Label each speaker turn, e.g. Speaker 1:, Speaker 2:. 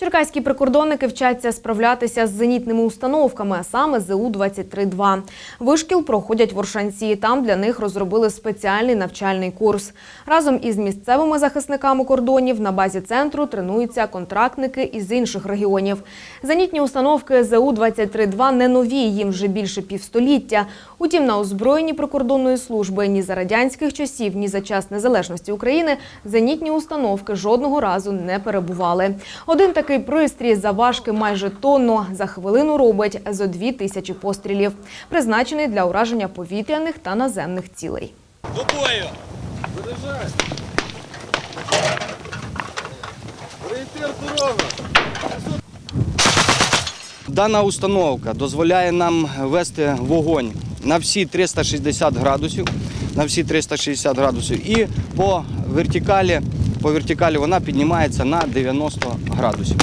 Speaker 1: Черкаські прикордонники вчаться справлятися з зенітними установками, а саме ЗУ-23-2. Вишкіл проходять в Оршанці. Там для них розробили спеціальний навчальний курс. Разом із місцевими захисниками кордонів на базі центру тренуються контрактники із інших регіонів. Зенітні установки ЗУ-23-2 не нові, їм вже більше півстоліття. Утім, на озброєнні прикордонної служби ні за радянських часів, ні за час незалежності України зенітні установки жодного разу не перебували. Один такий пристрій заважки майже тонну за хвилину робить зо дві тисячі пострілів, призначений для ураження повітряних та наземних цілей.
Speaker 2: До бою!
Speaker 3: Орієнтир дорога.
Speaker 4: Дана установка дозволяє нам вести вогонь на всі 360 градусів, на всі 360 градусів і по вертикалі, по вертикалі вона піднімається на 90 градусів.